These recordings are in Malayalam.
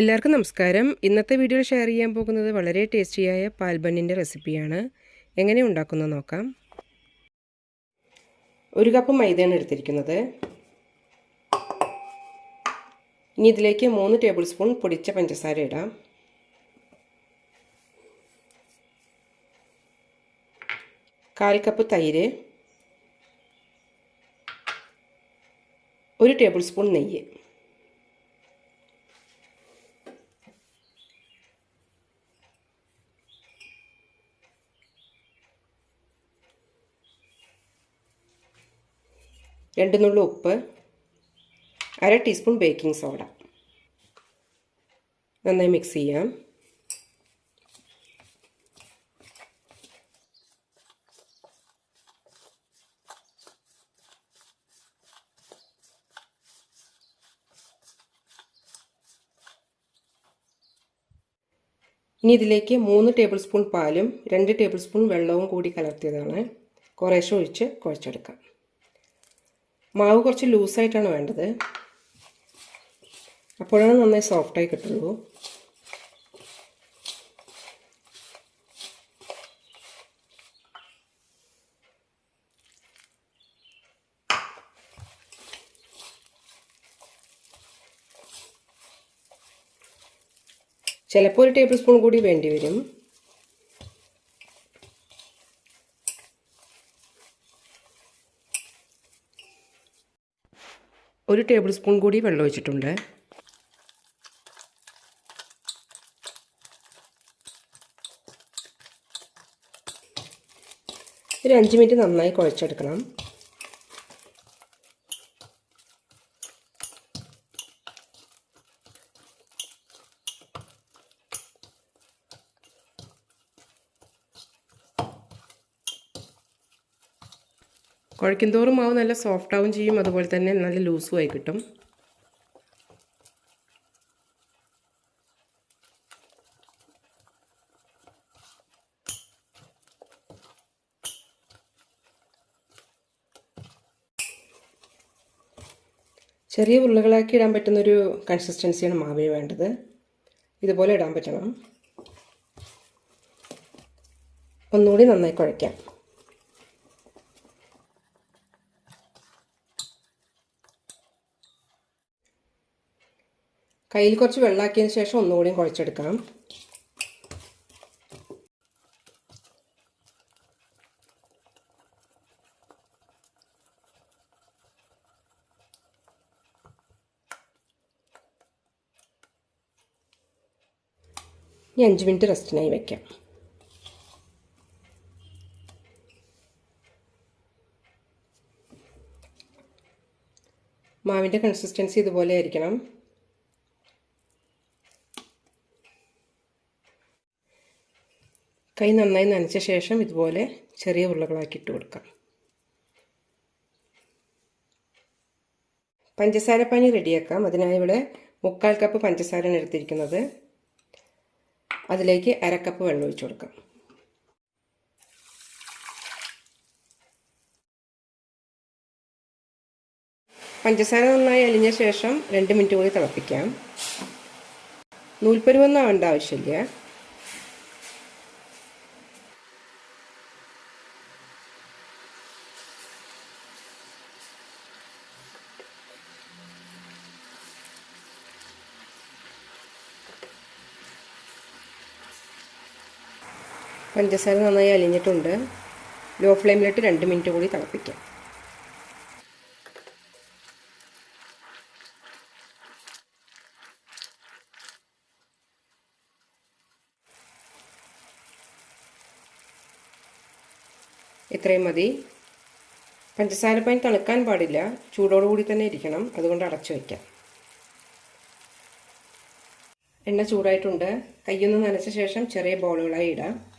എല്ലാവർക്കും നമസ്കാരം. ഇന്നത്തെ വീഡിയോയിൽ ഷെയർ ചെയ്യാൻ പോകുന്നത് വളരെ ടേസ്റ്റിയായ പാൽബണ്ണിന്റെ റെസിപ്പിയാണ് എങ്ങനെ ഉണ്ടാക്കുന്നത് നോക്കാം. ഒരു കപ്പ് മൈദയാണ് എടുത്തിരിക്കുന്നത്. ഇനി ഇതിലേക്ക് മൂന്ന് ടേബിൾ സ്പൂൺ പൊടിച്ച പഞ്ചസാര ഇടാം. കാൽ കപ്പ് തൈര്. ഒരു ടേബിൾ സ്പൂൺ നെയ്യ്. രണ്ട് നുള്ളു ഉപ്പ് അര ടീസ്പൂൺ ബേക്കിംഗ് സോഡ. നന്നായി മിക്സ് ചെയ്യാം. ഇനി ഇതിലേക്ക് മൂന്ന് ടേബിൾ സ്പൂൺ പാലും രണ്ട് ടേബിൾ സ്പൂൺ വെള്ളവും കൂടി കലർത്തിയതാണ്. കുറേശ്ശെ ഒഴിച്ച് കുഴച്ചെടുക്കാം. മാവ് കുറച്ച് ലൂസായിട്ടാണ് വേണ്ടത്. അപ്പോഴാണ് നന്നായി സോഫ്റ്റായി കിട്ടുള്ളൂ. ചിലപ്പോൾ ഒരു ടേബിൾ സ്പൂൺ കൂടി വേണ്ടി വരും. ഒരു ടേബിൾ സ്പൂൺ കൂടി വെള്ളം ഒഴിച്ചിട്ടുണ്ട്. ഒരു അഞ്ച് മിനിറ്റ് നന്നായി കുഴച്ചെടുക്കണം. കുഴയ്ക്കുന്തോറും മാവ് നല്ല സോഫ്റ്റ് ആവും ചെയ്യും. അതുപോലെ തന്നെ നല്ല ലൂസും ആയി കിട്ടും. ചെറിയ ഉരുളകളാക്കി ഇടാൻ പറ്റുന്നൊരു കൺസിസ്റ്റൻസിയാണ് മാവിന് വേണ്ടത്. ഇതുപോലെ ഇടാൻ പറ്റണം. ഒന്നുകൂടി നന്നായി കുഴയ്ക്കാം. കയ്യിൽ കുറച്ച് വെള്ളമാക്കിയതിന് ശേഷം ഒന്നുകൂടി കുഴച്ചെടുക്കാം ഇനി അഞ്ച് മിനിറ്റ് റെസ്റ്റിനായി വയ്ക്കാം മാവിന്റെ കൺസിസ്റ്റൻസി ഇതുപോലെ ആയിരിക്കണം. കൈ നന്നായി നനച്ച ശേഷം ഇതുപോലെ ചെറിയ ഉരുളകളാക്കി ഇട്ട് കൊടുക്കാം. പഞ്ചസാര പനി റെഡിയാക്കാം. അതിനായി ഇവിടെ മുക്കാൽ കപ്പ് പഞ്ചസാരയാണ് എടുത്തിരിക്കുന്നത്. അതിലേക്ക് അരക്കപ്പ് വെള്ളം ഒഴിച്ചു കൊടുക്കാം. പഞ്ചസാര നന്നായി അലിഞ്ഞ ശേഷം രണ്ട് മിനിറ്റ് കൂടി തിളപ്പിക്കാം. നൂൽപ്പരുവൊന്നും ആവേണ്ട ആവശ്യമില്ല. പഞ്ചസാര നന്നായി അലിഞ്ഞിട്ടുണ്ട്. ലോ ഫ്ലെയിമിലിട്ട് രണ്ട് മിനിറ്റ് കൂടി തിളപ്പിക്കാം. ഇത്രയും മതി. പഞ്ചസാര പൈൻ തണുക്കാൻ പാടില്ല. ചൂടോടുകൂടി തന്നെ ഇരിക്കണം. അതുകൊണ്ട് അടച്ചു വയ്ക്കാം. എണ്ണ ചൂടായിട്ടുണ്ട്. കയ്യൊന്ന് നനച്ച ശേഷം ചെറിയ ബോളുകളായി ഇടാം.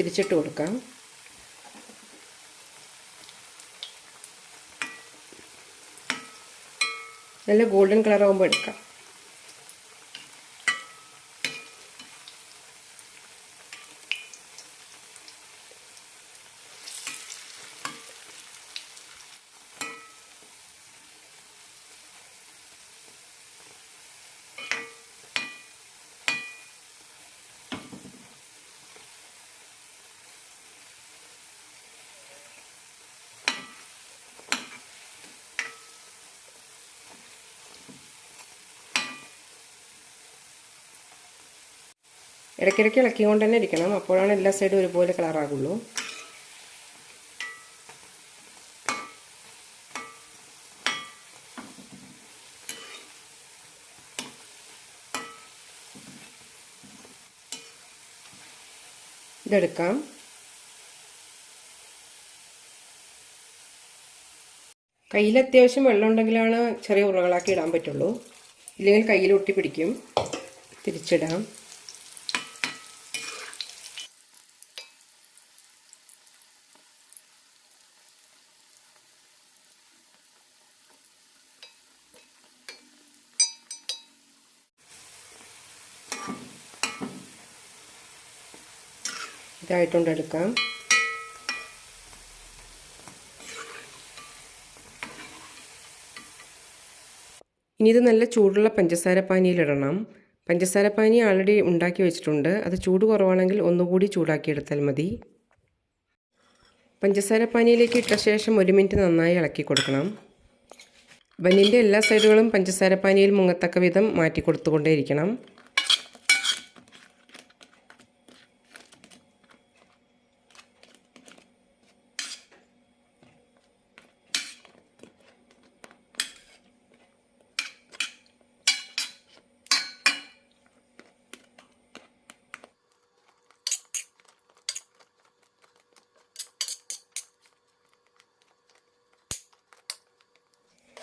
തിരിച്ചിട്ട് കൊടുക്കാം. നല്ല ഗോൾഡൻ കളറാകുമ്പോൾ എടുക്കാം. ഇടയ്ക്കിടയ്ക്ക് ഇളക്കിക്കൊണ്ട് തന്നെ ഇരിക്കണം. അപ്പോഴാണ് എല്ലാ സൈഡും ഒരുപോലെ കളറാകുള്ളൂ ഇതെടുക്കാം. കയ്യിൽ അത്യാവശ്യം വെള്ളം ഉണ്ടെങ്കിലാണ് ചെറിയ ഉരുളകളാക്കി ഇടാൻ പറ്റുള്ളൂ. ഇല്ലെങ്കിൽ കയ്യിൽ ഒട്ടി പിടിക്കും തിരിച്ചിടാം. ഇതായിട്ടുണ്ട് എടുക്കാം ഇനി ഇത് നല്ല ചൂടുള്ള പഞ്ചസാര പാനിയിലിടണം. പഞ്ചസാര പാനി ആൾറെഡി ഉണ്ടാക്കി വെച്ചിട്ടുണ്ട്. അത് ചൂട് കുറവാണെങ്കിൽ ഒന്നുകൂടി ചൂടാക്കിയെടുത്താൽ മതി. പഞ്ചസാര പാനിയിലേക്ക് ഇട്ട ശേഷം ഒരു മിനിറ്റ് നന്നായി ഇളക്കി കൊടുക്കണം. ബന്നിന്റെ എല്ലാ സൈഡുകളും പഞ്ചസാര പാനിയിൽ മുങ്ങത്തക്ക വിധം മാറ്റി കൊടുത്തുകൊണ്ടേയിരിക്കണം.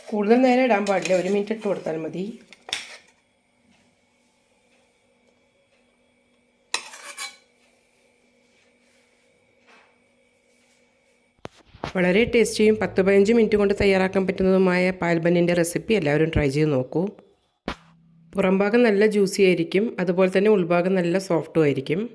കൂടുതൽ നേരം ഇടാൻ പാടില്ല. ഒരു മിനിറ്റ് ഇട്ട് കൊടുത്താൽ മതി. വളരെ ടേസ്റ്റിയും പത്ത് പതിനഞ്ച് മിനിറ്റ് കൊണ്ട് തയ്യാറാക്കാൻ പറ്റുന്നതുമായ പാൽബന്നിന്റെ റെസിപ്പി എല്ലാവരും ട്രൈ ചെയ്ത് നോക്കൂ. പുറംഭാഗം നല്ല ജ്യൂസി ആയിരിക്കും. അതുപോലെ തന്നെ ഉൾഭാഗം നല്ല സോഫ്റ്റും ആയിരിക്കും.